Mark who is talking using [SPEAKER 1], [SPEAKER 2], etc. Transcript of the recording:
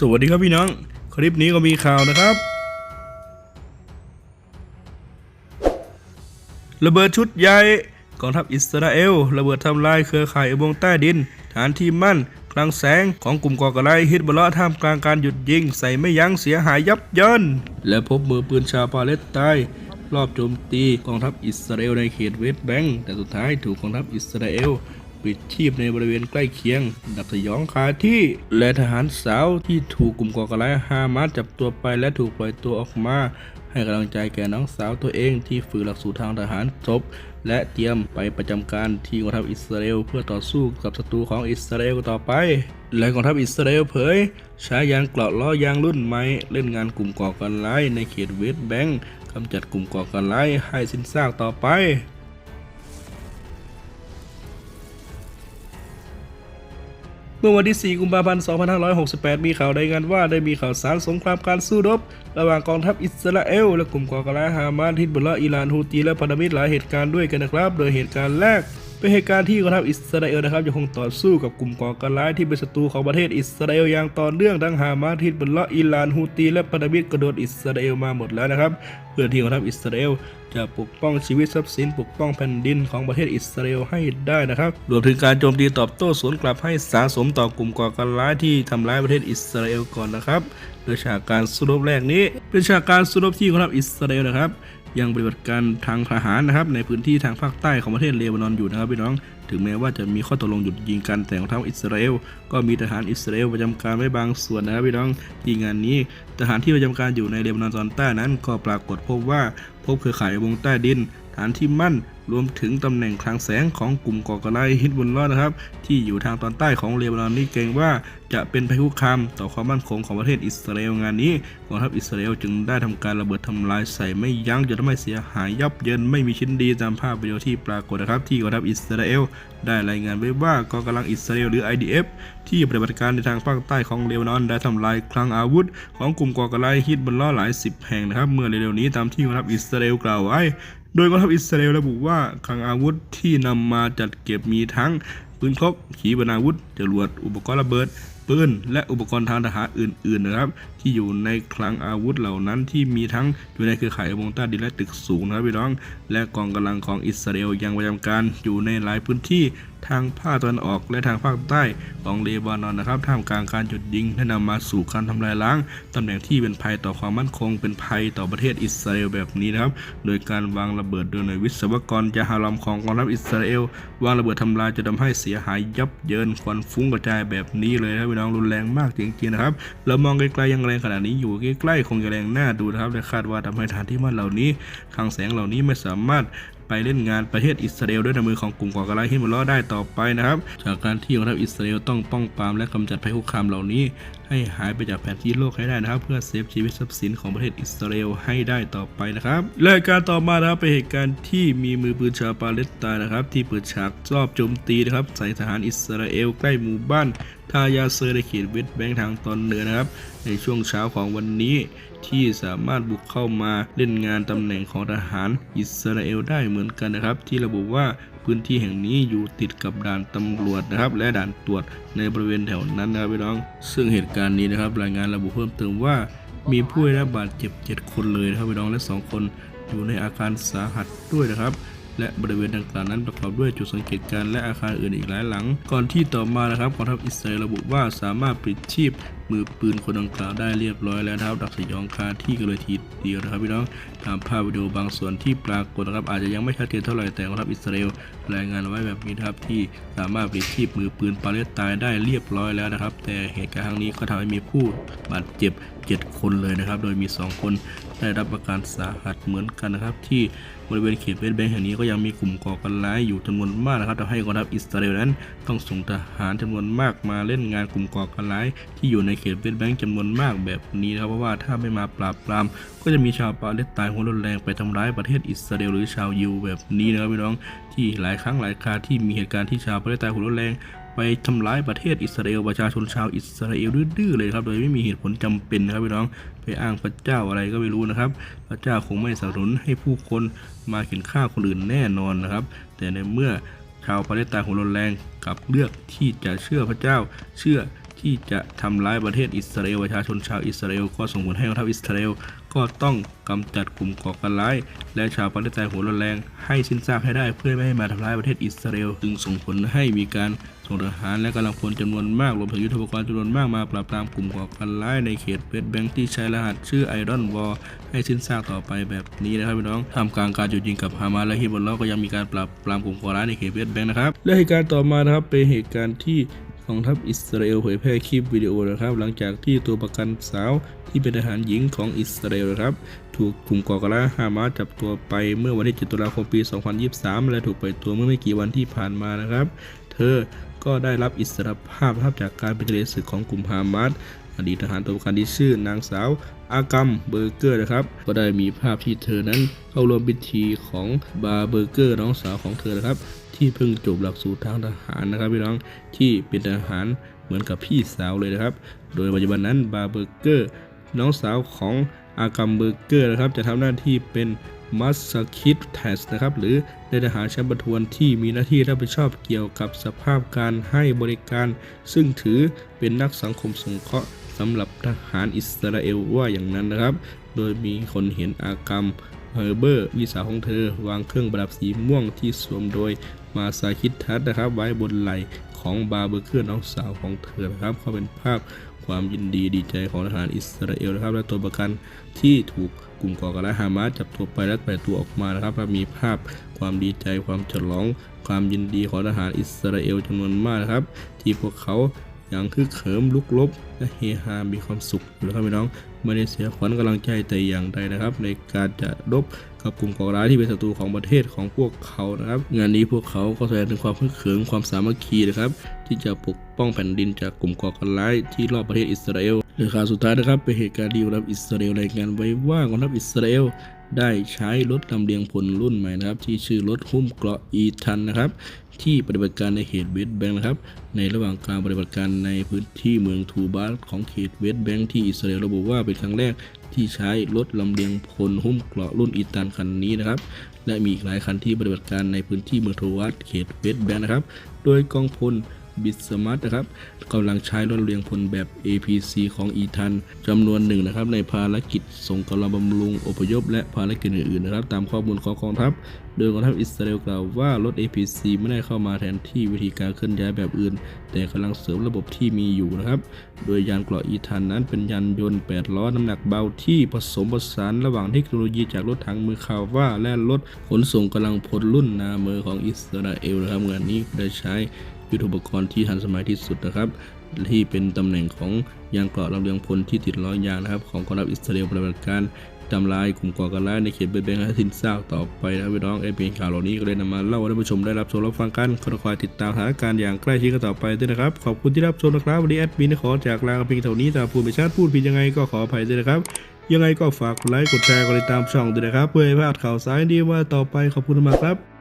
[SPEAKER 1] สวัสดีครับพี่น้อง คลิปนี้ก็มีข่าวนะครับ ระเบิดชุดใหญ่กองทัพอิสราเอล ระเบิดทำลายเครือข่ายอุโมงค์ใต้ดิน ฐานที่มั่น กลางแสงของกลุ่มก่อการร้ายฮิตบอลท่ามกลางการหยุดยิง ใส่ไม่ยั้งเสียหายยับเยิน และพบมือปืนชาวปาเลสไตน์รอบโจมตีกองทัพอิสราเอลในเขตเวสต์แบงก์แต่สุดท้ายถูกกองทัพอิสราเอล ปิดชีพในบริเวณใกล้เคียง ดับสยองคาที่ และทหารสาวที่ถูกกลุ่มก่อการร้ายฮามาสจับตัวไปและถูกปล่อยตัวออกมา ให้กำลังใจแก่น้องสาวตัวเองที่ฝึกหลักสูตรทางทหารจบและเตรียมไปประจำการที่กองทัพอิสราเอลเพื่อต่อสู้กับศัตรูของอิสราเอลต่อไป และกองทัพอิสราเอลเผยใช้ยานเกราะล้อยางรุ่นใหม่เล่นงานกลุ่มก่อการร้ายในเขตเวสต์แบงก์กำจัดกลุ่มก่อการร้ายให้สิ้นซากต่อไป มื่อวันที่ 4 กุมภาพันธ์ 2568 มีข่าวรายงานว่าได้มีข่าวสารสงครามการสู้รบ ระหว่างกองทัพอิสราเอลและกลุ่มก่อการร้ายฮามาสที่บุลลาห์อิหร่านฮูตีและพันธมิตรหลายเหตุการณ์ด้วยกันนะครับ โดยเหตุการณ์แรก เป็นเหตุการณ์ที่กองทัพอิสราเอลนะครับยังคงต่อสู้กับกลุ่มก่อการร้ายที่เป็นศัตรูของประเทศอิสราเอลอย่างต่อเนื่องทั้งฮามาสฮิตบุลลาห์อิหร่านฮูตีและพันธมิตรกระโดดอิสราเอลมาหมดแล้วนะครับ เพื่อที่กองทัพอิสราเอลจะปกป้องชีวิตทรัพย์สินปกป้องแผ่นดินของประเทศอิสราเอลให้ได้นะครับรวมถึงการโจมตีตอบโต้สวนกลับให้สาสมต่อกลุ่มก่อการร้ายที่ทำร้ายประเทศอิสราเอลก่อนนะครับโดยฉากการสู้รบแรกนี้ เป็นฉากการสู้รบที่กองทัพอิสราเอลนะครับ ยังปฏิบัติการทางทหารนะครับ ในพื้นที่ทางภาคใต้ของประเทศเลบานอนอยู่นะครับพี่น้อง ถึงแม้ว่าจะมีข้อตกลงหยุดยิงกันแต่ของทางอิสราเอลก็มีทหารอิสราเอลประจำการไว้บางส่วนนะครับพี่น้องที่งานนี้ทหารที่ประจำการอยู่ในเลบานอนตอนใต้นั้น ก็ปรากฏพบว่าพบเครือข่ายวงใต้ดินฐานที่มั่น รวมถึงตำแหน่งคลังแสงของกลุ่มก่อการร้ายฮิตบุลลอฮ์นะครับ ที่อยู่ทางตอนใต้ของเลบานอนนี่เกรงว่าจะเป็นภัยคุกคามต่อความมั่นคงของประเทศอิสราเอลงานนี้กองทัพอิสราเอลจึงได้ทำการระเบิดทำลายใส่ไม่ยั้งจนทำให้เสียหายยับเยินไม่มีชิ้นดีตามภาพวิดีโอที่ปรากฏนะครับ ที่กองทัพอิสราเอลได้รายงานไว้ว่ากองกำลังอิสราเอลหรือ IDF ที่ปฏิบัติการในทางภาคใต้ของเลบานอนได้ทำลายคลังอาวุธ ของกลุ่มก่อการร้ายฮิตบุลลอหลายสิบแห่งนะครับ เมื่อเร็วๆนี้ตามที่กองทัพอิสราเอลกล่าวไว้ โดยกองทัพอิสราเอลระบุว่าคลังอาวุธที่นำมาจัดเก็บมีทั้งปืนครบขีปนาวุธจรวดอุปกรณ์ระเบิดปืนและอุปกรณ์ทางทหารอื่น ๆ นะครับ ที่อยู่ในคลังอาวุธเหล่านั้นที่มีทั้งอยู่ในเครือข่ายวงใต้ดินและตึกสูงนะครับพี่น้อง และกองกำลังของอิสราเอลยังประจำการอยู่ในหลายพื้นที่ทางภาคตะวันออกและทางภาคใต้ของเลบานอนนะครับท่ามกลางการหยุดยิงและนำมาสู่การทำลายล้างตำแหน่งที่เป็นภัยต่อความมั่นคง เป็นภัยต่อประเทศอิสราเอลแบบนี้นะครับ โดยการวางระเบิดโดยหน่วยวิศวกรยาฮารอมของกองทัพอิสราเอลวางระเบิดทำลายจะทำให้เสียหายยับเยินควันฟุ้งกระจายแบบนี้เลยนะพี่น้องรุนแรงมากจริงๆนะครับเรามองไกลๆยังแรงขนาดนี้อยู่ใกล้ๆคงจะแรงหน้าดูนะครับและคาดว่าทำให้ฐานที่มั่นเหล่านี้คลังแสงเหล่านี้ไม่สามารถไปเล่นงานประเทศอิสราเอลด้วยนมือของกลุ่มก่อการร้ายฮิมบอลได้ต่อไปนะครับ จากการที่กองทัพอิสราเอลต้องป้องปรามและกำจัดภัยคุกคามเหล่านี้ให้หายไปจากแผนที่โลกให้ได้นะครับ เพื่อเซฟชีวิตทรัพย์สินของประเทศอิสราเอลให้ได้ต่อไปนะครับและการต่อมานะครับเป็นเหตุการณ์ที่มีมือปืนชาวปาเลสไตน์นะครับ ที่เปิดฉากรอบโจมตีนะครับใส่ทหารอิสราเอลใกล้หมู่บ้านทายาเซอร์ในเขตเวสต์แบงก์ทางตอนเหนือนะครับ ในช่วงเช้าของวันนี้ที่สามารถบุกเข้ามาเล่นงานตำแหน่งของทหารอิสราเอลได้เหมือนกันนะครับ ที่ระบุว่า พื้นที่แห่งนี้อยู่ติดกับด่านตำรวจนะครับ และด่านตรวจในบริเวณแถวนั้นนะครับพี่น้อง ซึ่งเหตุการณ์นี้นะครับ รายงานระบุเพิ่มเติมว่ามีผู้ได้รับบาดเจ็บ 7 คนเลยนะครับพี่น้องและ 2 คนอยู่ในอาการสาหัสด้วยนะครับ และบริเวณดังกล่าวนั้นประกอบด้วยจุดสังเกตการณ์และอาคารอื่นอีกหลายหลัง ก่อนที่ต่อมานะครับกองทัพอิสราเอลระบุว่าสามารถปิดชีพ มือปืนคนดังกล่าวได้เรียบร้อยแล้วนะครับดับสยองคาที่กันเลยทีเดียวนะครับพี่น้องตามภาพวิดีโอบางส่วนที่ปรากฏนะครับอาจจะยังไม่ชัดเจนเท่าไหร่แต่กองทัพอิสราเอลรายงานไว้แบบนี้นะครับที่สามารถปลิดชีพมือปืนปาเลสไตน์ได้เรียบร้อยแล้วนะครับ แต่เหตุการณ์ครั้งนี้ก็ทำให้มีผู้บาดเจ็บ 7 คนเลยนะครับ โดยมี 2 คนได้รับอาการสาหัสเหมือนกันนะครับที่บริเวณเขตเวสต์แบงก์แห่งนี้ก็ยังมีกลุ่มก่อการร้ายอยู่จำนวนมากนะครับทำให้กองทัพอิสราเอลนั้น ต้องส่งทหารจำนวนมากมาเล่นงานกลุ่มก่อการร้าย ที่อยู่ในเขตเวสต์แบงก์จำนวนมากแบบนี้นะครับเพราะว่าถ้าไม่มาปราบปราม ก็จะมีชาวปาเลสไตน์หัวรุนแรงไปทำร้ายประเทศอิสราเอลหรือชาวยิวแบบนี้นะครับพี่น้องที่หลายครั้งหลายคราที่มีเหตุการณ์ที่ชาวปาเลสไตน์หัวรุนแรง ไปทำร้ายประเทศอิสราเอลประชาชนชาวอิสราเอลดื้อเลยครับโดยไม่มีเหตุผลจำเป็นนะครับพี่น้องไปอ้างพระเจ้าอะไรก็ไม่รู้นะครับ พระเจ้าคงไม่สนับสนุนให้ผู้คนมาเข็นฆ่าคนอื่นแน่นอนนะครับ แต่ในเมื่อชาวปาเลสไตน์หัวรุนแรงกลับเลือกที่จะเชื่อพระเจ้า เชื่อที่จะทำร้ายประเทศอิสราเอลประชาชนชาวอิสราเอลก็ส่งผลให้กองทัพอิสราเอลก็ต้องกำจัดกลุ่มก่อการร้าย และชาวปาเลสไตน์หัวรุนแรงให้สิ้นซากให้ได้เพื่อไม่ให้มาทำร้ายประเทศอิสราเอลจึงส่งผลให้มีการ ส่งทหารและกำลังพลจำนวนมากรวมถึงยุทธปกรณ์จำนวนมากมาปราบปรามกลุ่มก่อการร้ายในเขตเวสต์แบงค์ที่ใช้รหัสชื่อไอรอนวอลให้สิ้นซากต่อไปแบบนี้นะครับพี่น้องทำกลางการหยุดยิงกับฮามาและฮิบอลลาะห์ก็ยังมีการปราบปรามกลุ่มก่อการร้ายในเขตเวสต์แบงค์นะครับและเหตุการณ์ต่อมานะครับเป็นเหตุการณ์ที่กองทัพอิสราเอลเผยแพร่คลิปวิดีโอนะครับ หลังจากที่ตัวประกันสาวที่เป็นทหารหญิงของอิสราเอลนะครับ ถูกกลุ่มก่อการร้ายฮามาสจับตัวไปเมื่อวันที่7ตุลาคมปี 2023 และถูกปล่อยตัวเมื่อไม่กี่วันที่ผ่านมานะครับ เธอ ก็ได้รับอิสรภาพนะครับจากการเป็นทะเลศึกของกลุ่มฮามาสอดีตทหารตัวประกันที่ชื่อนางสาวอากัมเบอร์เกอร์นะครับ ก็ได้มีภาพที่เธอนั้นเข้าร่วมพิธีของบาเบอร์เกอร์น้องสาวของเธอนะครับ ที่เพิ่งจบหลักสูตรทางทหารนะครับพี่น้องที่เป็นทหารเหมือนกับพี่สาวเลยนะครับ โดยปัจจุบันนั้นบาเบอร์เกอร์น้องสาวของอากัมเบอร์เกอร์นะครับ จะทำหน้าที่เป็น มัสคิดเทสนะครับหรือในทหารชั้นประทวนที่มีหน้าที่รับผิดชอบเกี่ยวกับสภาพการให้บริการ ซึ่งถือเป็นนักสังคมสงเคราะห์สำหรับทหารอิสราเอลว่าอย่างนั้นนะครับ โดยมีคนเห็นอากัมเฮอร์เบอร์พี่สาของเธอ วางเครื่องประดับสีม่วงที่สวมโดยมาซาคิดทัศนะครับ ไว้บนไหล่ของบาเบอร์เกอร์น้องสาวของเธอนะครับก็เป็นภาพ ความยินดีดีใจของทหารอิสราเอลนะครับ และตัวประกันที่ถูกกลุ่มก่อการร้ายฮามาสจับตัวไปและปล่อยตัวออกมานะครับและมีภาพความดีใจความฉลอง ความยินดีของทหารอิสราเอลจำนวนมากนะครับ ที่พวกเขาอย่างคือเขิมลุกลบและเฮฮามีความสุขนะครับพี่น้อง ไม่ได้เสียขวัญกำลังใจแต่อย่างใดนะครับ ในการจะรบกับกลุ่มก่อร้ายที่เป็นศัตรูของประเทศของพวกเขานะครับ งานนี้พวกเขาก็แสดงถึงความพึกเขิงความสามัคคีนะครับ ที่จะปกป้องแผ่นดินจากกลุ่มก่อการร้ายที่รอบประเทศอิสราเอลหรือข่าวสุดท้ายนะครับเป็นเหตุการณ์ที่กองทัพอิสราเอลรายงานไว้ว่ากองทัพอิสราเอล ได้ใช้รถลำเลียงพลรุ่นใหม่นะครับ ที่ชื่อรถหุ้มเกราะอีทันนะครับ ที่ปฏิบัติการในเขตเวสต์แบงค์นะครับ ในระหว่างการปฏิบัติการในพื้นที่เมืองทูบาสของเขตเวสต์แบงค์ที่อิสราเอลระบุว่าเป็นครั้งแรกที่ใช้รถลำเลียงพลหุ้มเกราะรุ่นอีตันคันนี้นะครับ และมีอีกหลายคันที่ปฏิบัติการในพื้นที่เมืองทูบาสเขตเวสต์แบงค์นะครับ โดยกองพล บิสมัตนะครับกำลังใช้รถเรียงพลแบบ APC ของอีทันจำนวนหนึ่งนะครับในภารกิจส่งกำลังบำรุงอพยพ และภารกิจอื่นๆนะครับ ตามข้อมูลของกองทัพ โดยกองทัพอิสราเอลกล่าวว่ารถ APC ไม่ได้เข้ามาแทนที่วิธีการเคลื่อนย้ายแบบอื่น แต่กำลังเสริมระบบที่มีอยู่นะครับ โดยยานเกราะอีทันนั้นเป็นยานยนต์ 8 ล้อน้ำหนักเบาที่ผสมผสานระหว่างเทคโนโลยีจากรถถังมือคาว่าและรถขนส่งกำลังพลรุ่นนาเมอร์ของอิสราเอลนะครับงานนี้ได้ใช้ ยุทธปกรณ์ที่ทันสมัยที่สุดนะครับ ที่เป็นตำแหน่งของยานเกราะลำเลียงพลที่ติดล้อยางนะครับ ของกองทัพอิสราเอลปฏิบัติการทำลายกลุ่มก่อการร้ายในเขตเบเบงให้สิ้นซากต่อไปนะครับพี่น้องไอเพียงข่าวเหล่านี้ก็เลยนำมาเล่าให้ท่านผู้ชมได้รับชมรับฟังกันขอคอยติดตามสถานการณ์อย่างใกล้ชิดกันต่อไปด้วยนะครับ ขอบคุณที่รับชมนะครับวันนี้แอดมินขอจากลาเพียงเท่านี้แต่พูดไม่ชัดพูดผิดยังไงก็ขออภัยด้วยนะครับ ยังไงก็ฝากกดไลค์กดแชร์กดติดตามช่องด้วยนะครับ เพื่อให้พลาดข่าวสารดีว่าต่อไปขอบคุณมากครับ